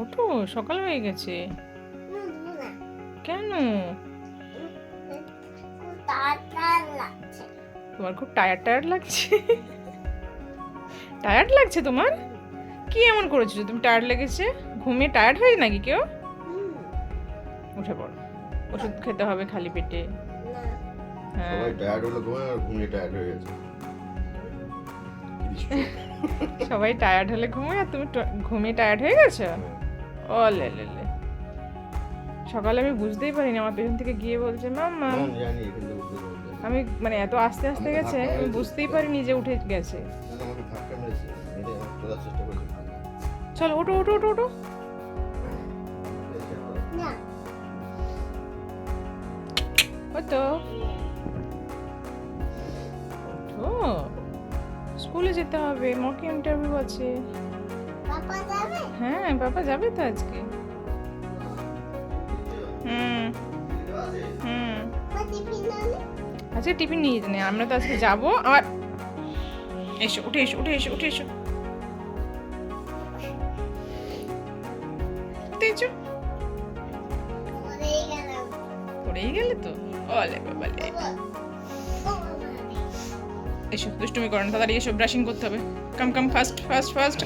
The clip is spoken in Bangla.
ওঠো সকাল হয়ে গেছে। কেন? তোমার খুব টায়ার্ড টায়ার্ড লাগছে। টায়ার্ড লাগছে তোমার? কি এমন করেছ তুমি টায়ার্ড লেগেছে? ঘুমিয়ে টায়ার্ড হয়ে নাকি কেউ? উঠে পড়ো। ওষুধ খেতে হবে খালি পেটে। হ্যাঁ। সবাই টায়ার্ড হলো ঘুমায় আর ঘুমিয়ে টায়ার্ড হয়ে হলে ঘুমোয় আর তুমি ঘুমিয়ে টায়ার্ড হয়ে গেছো? ও লে লে লে। সকালে আমি বুঝতেই পারিনি আমার পেছন থেকে গিয়ে বলছে মাম্মা। আমি মানে এত আস্তে আস্তে গেছে আমি। বুঝতেই পারিনি যে উঠে গেছে। চলো ওটো ওটো ওটো ওটো ওটো স্কুলে যেতে হবে মক ইন্টারভিউ আছে। হ্যাঁ বাবা যাবে তো আজকে। হুম হুম। আজকে টিফিন নিয়ে যেতে আমরা তো আজকে যাব। আর এসো উঠে এসো উঠে এসো উঠে এসো। এসো। পড়েই গেলে তো? ওলে বাবা এসো দুষ্টুমি করো না তাড়াতাড়ি এসো ব্রাশিং করতে হবে। Come come fast fast fast